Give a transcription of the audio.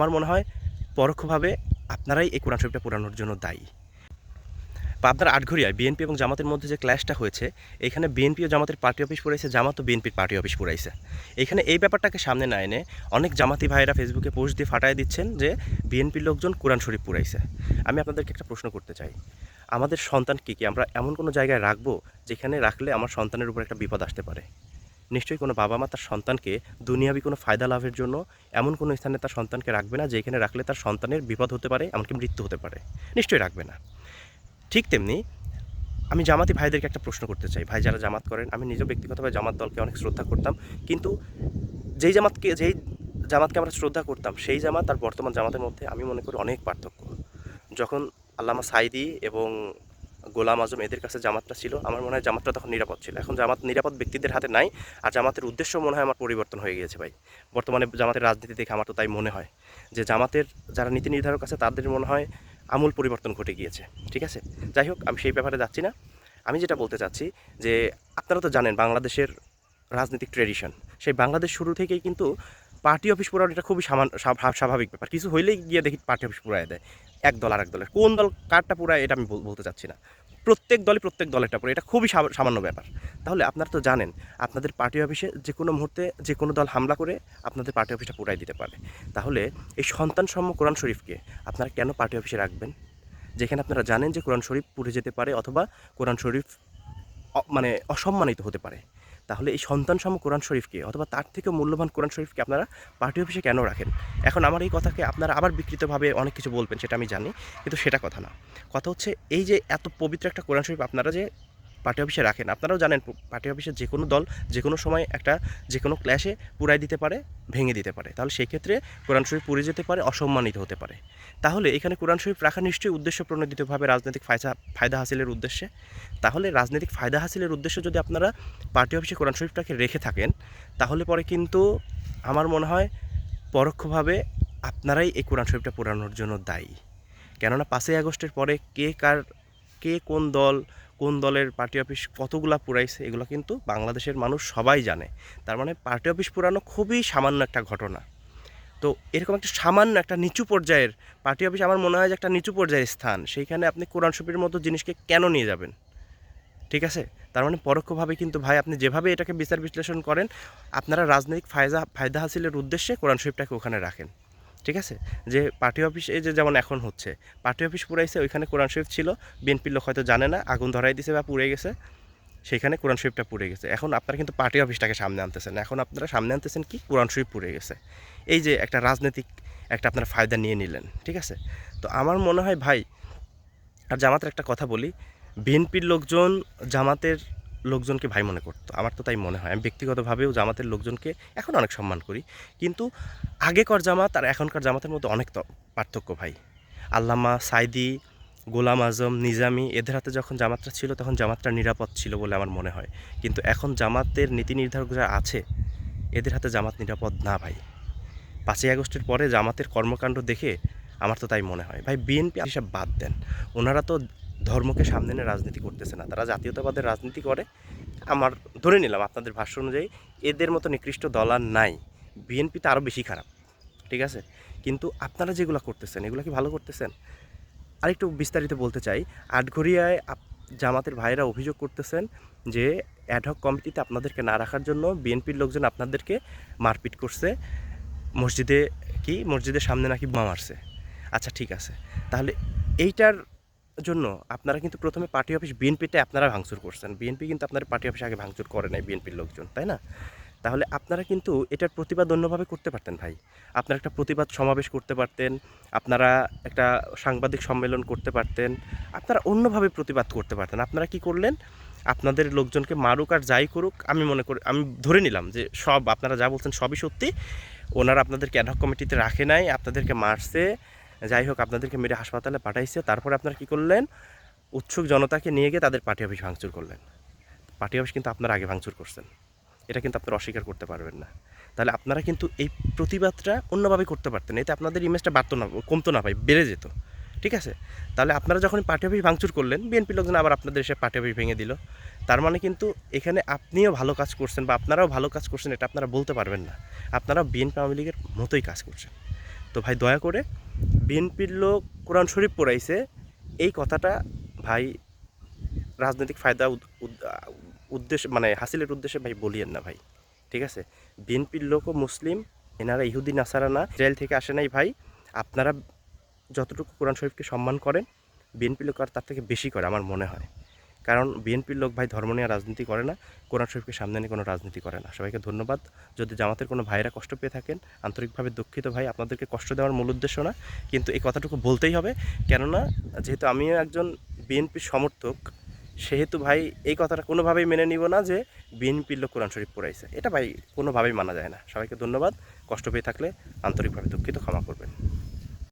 আমার মনে হয় পরোক্ষভাবে আপনারাই এই কোরআন শরীফটা পুরানোর জন্য দায়ী। আপনার আটঘরিয়ায় বিএনপি এবং জামাতের মধ্যে যে ক্ল্যাশটা হয়েছে, এখানে বিএনপি ও জামাতের পার্টি অফিস পুরাইছে জামাত ও বিএনপির পার্টি অফিস পড়াইছে। এখানে এই ব্যাপারটাকে সামনে না এনে অনেক জামাতি ভাইয়েরা ফেসবুকে পোস্ট দিয়ে ফাটায় দিচ্ছেন যে বিএনপির লোকজন কোরআন শরীফ পুরাইছে আমি আপনাদেরকে একটা প্রশ্ন করতে চাই। আমাদের সন্তান কী কী? আমরা এমন কোনো জায়গায় রাখব যেখানে রাখলে আমার সন্তানের উপর একটা বিপদ আসতে পারে? নিশ্চয়ই কোনো বাবা মা তার সন্তানকে দুনিয়াবি কোনো ফায়দা লাভের জন্য এমন কোনো স্থানে তার সন্তানকে রাখবে না, যেখানে রাখলে তার সন্তানের বিপদ হতে পারে, এমনকি মৃত্যু হতে পারে। নিশ্চয়ই রাখবে না। ঠিক তেমনি আমি জামাতি ভাইদেরকে একটা প্রশ্ন করতে চাই। ভাই, যারা জামাত করেন, আমি নিজেও ব্যক্তিগতভাবে জামাত দলকে অনেক শ্রদ্ধা করতাম, কিন্তু যেই জামাতকে যেই জামাতকে আমরা শ্রদ্ধা করতাম, সেই জামাত আর বর্তমান জামাতের মধ্যে আমি মনে করি অনেক পার্থক্য। যখন আল্লামা সাইদি এবং গোলাম আজম এদের কাছে জামাতটা ছিল, আমার মনে হয় জামাতটা তখন নিরাপদ ছিল। এখন জামাত নিরাপদ ব্যক্তিদের হাতে নাই আর জামাতের উদ্দেশ্য মনে হয় আমার পরিবর্তন হয়ে গিয়েছে ভাই। বর্তমানে জামাতের রাজনীতি দেখে আমার তো তাই মনে হয় যে জামাতের যারা নীতি নির্ধারক আছে তাদের মনে হয় আমূল পরিবর্তন ঘটে গিয়েছে, ঠিক আছে? যাই হোক, আমি সেই ব্যাপারে যাচ্ছি না। আমি যেটা বলতে চাচ্ছি যে আপনারা তো জানেন বাংলাদেশের রাজনৈতিক ট্রেডিশন। সেই বাংলাদেশ শুরু থেকেই কিন্তু পার্টি অফিস পুরানো এটা খুবই স্বাভাবিক ব্যাপার। কিছু হইলেই গিয়ে দেখি পার্টি অফিস পুরায় দেয়। এক দল আর এক দলের। কোন দল, কারটা পুরায় এটা আমি বল- বলতে চাচ্ছি না। প্রত্যেক দলই প্রত্যেক দলেরটা পুরো, এটা খুবই সামান্য ব্যাপার। তাহলে আপনারা তো জানেন, আপনাদের পার্টি অফিসে যে কোনো মুহূর্তে যে কোনো দল হামলা করে আপনাদের পার্টি অফিসটা পুরাই দিতে পারে। তাহলে এই সন্তান সম্ম কোরআন শরীফকে আপনারা কেন পার্টি অফিসে রাখবেন? যেখানে আপনারা জানেন যে কোরআন শরীফ পুড়ে যেতে পারে অথবা কোরআন শরীফ মানে অসম্মানিত হতে পারে। তাহলে এই সন্তান সম কোরআন শরীফকে অথবা তার থেকেও মূল্যবান কোরআন শরীফকে আপনারা পার্টি অফিসে কেন রাখেন? এখন আমার এই কথাকে আপনারা আবার বিকৃতভাবে অনেক কিছু বলবেন, সেটা আমি জানি, কিন্তু সেটা কথা না। কথা হচ্ছে এই যে এত পবিত্র একটা কোরআন শরীফ আপনারা যে পার্টি অফিসে রাখেন। আপনারাও জানেন, পার্টি অফিসে যে কোনো দল যে কোনো সময় একটা যে কোনো ক্ল্যাশে পুরাই দিতে পারে, ভেঙে দিতে পারে। তাহলে সেই ক্ষেত্রে কোরআন শরীফ পুড়ে যেতে পারে, অসম্মানিত হতে পারে। তাহলে এখানে কোরআন শরীফ রাখা নিশ্চয়ই উদ্দেশ্য প্রণোদিতভাবে রাজনৈতিক ফায়দা ফায়দা হাসিলের উদ্দেশ্যে। তাহলে রাজনৈতিক ফায়দা হাসিলের উদ্দেশ্যে যদি আপনারা পার্টি অফিসে কোরআন শরীফটাকে রেখে থাকেন, তাহলে পরে কিন্তু আমার মনে হয় পরোক্ষভাবে আপনারাই এই কোরআন শরীফটা পুরানোর জন্য দায়ী। কেননা পাঁচই আগস্টের পরে কে কার কে কোন দল, কোন দলের পার্টি অফিস কতগুলা পুরাইছে, এগুলো কিন্তু বাংলাদেশের মানুষ সবাই জানে। তার মানে পার্টি অফিস পুরানো খুবই সামান্য একটা ঘটনা। তো এরকম একটা সামান্য একটা নিচু পর্যায়ের পার্টি অফিস আমার মনে হয় যে একটা নিচু পর্যায়ের স্থান। সেইখানে আপনি কোরআন শরীফের মতো জিনিসকে কেন নিয়ে যাবেন? ঠিক আছে? তার মানে পরোক্ষভাবে কিন্তু ভাই আপনি যেভাবে এটাকে বিচার বিশ্লেষণ করেন, আপনারা রাজনৈতিক ফায়দা ফায়দা হাসিলের উদ্দেশ্যে কোরআন শরীফটাকে ওখানে রাখেন। ঠিক আছে? যে পার্টি অফিস, এই যে যেমন এখন হচ্ছে, পার্টি অফিস পুরাইছে, ওইখানে কোরআন শরীফ ছিল বিএনপির লোক হয়তো জানে না, আগুন ধরাই দিছে বা পুড়ে গেছে সেখানে কোরআন শরীফটা পুড়ে গেছে। এখন আপনারা কিন্তু পার্টি অফিসটাকে সামনে আনতেছেন, এখন আপনারা সামনে আনতেছেন কি, কোরআন শরীফ পুড়ে গেছে। এই যে একটা রাজনৈতিক একটা আপনারা ফায়দা নিয়ে নিলেন, ঠিক আছে? তো আমার মনে হয় ভাই, আর জামাতের একটা কথা বলি, বিএনপির লোকজন জামাতের লোকজনকে ভাই মনে করতো। আমার তো তাই মনে হয়। আমি ব্যক্তিগতভাবেও জামাতের লোকজনকে এখন অনেক সম্মান করি। কিন্তু আগেকার জামাত আর এখনকার জামাতের মধ্যে অনেক পার্থক্য ভাই। আল্লামা সাইদি, গোলাম আজম, নিজামি এদের হাতে যখন জামাতটা ছিল তখন জামাতটা নিরাপদ ছিল বলে আমার মনে হয়। কিন্তু এখন জামাতের নীতি নির্ধারক যারা আছে, এদের হাতে জামাত নিরাপদ না ভাই। পাঁচই আগস্টের পরে জামাতের কর্মকাণ্ড দেখে আমার তো তাই মনে হয়। ভাই বিএনপি হিসাব বাদ দেন। ওনারা তো ধর্মকে সামনে এনে রাজনীতি করতেছে না। তারা জাতীয়তাবাদের রাজনীতি করে। আমার ধরে নিলাম আপনাদের ভাষ্য অনুযায়ী এদের মতো নিকৃষ্ট দল আর নাই। বিএনপিতে আরও বেশি খারাপ, ঠিক আছে? কিন্তু আপনারা যেগুলো করতেছেন, এগুলো কি ভালো করতেছেন? আরেকটু বিস্তারিত বলতে চাই। আটঘরিয়ায় জামাতের ভাইরা অভিযোগ করতেছেন যে অ্যাডহক কমিটিতে আপনাদেরকে না রাখার জন্য বিএনপির লোকজন আপনাদেরকে মারপিট করছে। মসজিদে কি? মসজিদের সামনে নাকি বোমা মারছে। আচ্ছা ঠিক আছে। তাহলে এইটার জন্য আপনারা কিন্তু প্রথমে পার্টি অফিস বিএনপিতে আপনারা ভাঙচুর করছেন। বিএনপি কিন্তু আপনার পার্টি অফিস আগে ভাঙচুর করে নাই বিএনপির লোকজন, তাই না? তাহলে আপনারা কিন্তু এটার প্রতিবাদ অন্যভাবে করতে পারতেন ভাই। আপনারা একটা প্রতিবাদ সমাবেশ করতে পারতেন, আপনারা একটা সাংবাদিক সম্মেলন করতে পারতেন, আপনারা অন্যভাবে প্রতিবাদ করতে পারতেন। আপনারা কি করলেন? আপনাদের লোকজনকে মারুক আর যাই করুক, আমি মনে করি, আমি ধরে নিলাম যে সব আপনারা যা বলছেন সবই সত্যি, ওনারা আপনাদেরকে অ্যাডহক কমিটিতে রাখে নাই, আপনাদেরকে মারছে যাই হোক, আপনাদেরকে মেরে হাসপাতালে পাঠাইছে। তারপরে আপনারা কি করলেন? উৎসুক জনতাকে নিয়ে গিয়ে তাদের পার্টি অফিস ভাঙচুর করলেন। পার্টি অফিস কিন্তু আপনারা আগে ভাঙচুর করছেন। এটা কিন্তু আপনারা অস্বীকার করতে পারবেন না। তাহলে আপনারা কিন্তু এই প্রতিবাদটা অন্যভাবে করতে পারতেন। এতে আপনাদের ইমেজটা বাড়তো না, কমতো না ভাই, বেড়ে যেত। ঠিক আছে? তাহলে আপনারা যখন পার্টি অফিস ভাঙচুর করলেন, বিএনপি লোকজন আবার আপনাদের এসে পার্টি অফিস ভেঙে দিল। তার মানে কিন্তু এখানে আপনিও ভালো কাজ করছেন বা আপনারাও ভালো কাজ করছেন, এটা আপনারা বলতে পারবেন না। আপনারা বিএনপি আওয়ামী লীগের মতোই কাজ করছেন। তো ভাই দয়া করে বিএনপির লোক কোরআন শরীফ পড়াইছে, এই কথাটা ভাই রাজনৈতিক ফায়দা উদ- উদ- উদ্দেশ্য মানে হাসিলের উদ্দেশ্যে ভাই বলিয়েন না ভাই, ঠিক আছে? বিএনপির লোকও মুসলিম, এনারা ইহুদি, নাসারা না ইসরায়েল থেকে আসে নাই ভাই, আপনারা যতটুকু কোরআন শরীফকে সম্মান করেন, বিএনপি লোক আর তার থেকে বেশি করে, আমার মনে হয়। কারণ বিএনপির লোক ভাই ধর্ম নিয়ে রাজনীতি করে না, কোরআন শরীফকে সামনে নিয়ে কোনো রাজনীতি করে না। সবাইকে ধন্যবাদ। যদি জামাতের কোনো ভাইরা কষ্ট পেয়ে থাকেন, আন্তরিকভাবে দুঃখিত ভাই, আপনাদেরকে কষ্ট দেওয়ার মূল উদ্দেশ্য না, কিন্তু এই কথাটুকু বলতেই হবে। কেননা, যেহেতু আমিও একজন বিএনপির সমর্থক, সেহেতু ভাই এই কথাটা কোনোভাবেই মেনে নিব না যে বিএনপির লোক কোরআন শরীফ পড়াইছে। এটা ভাই কোনোভাবেই মানা যায় না। সবাইকে ধন্যবাদ। কষ্ট পেয়ে থাকলে আন্তরিকভাবে দুঃখিত, ক্ষমা করবেন।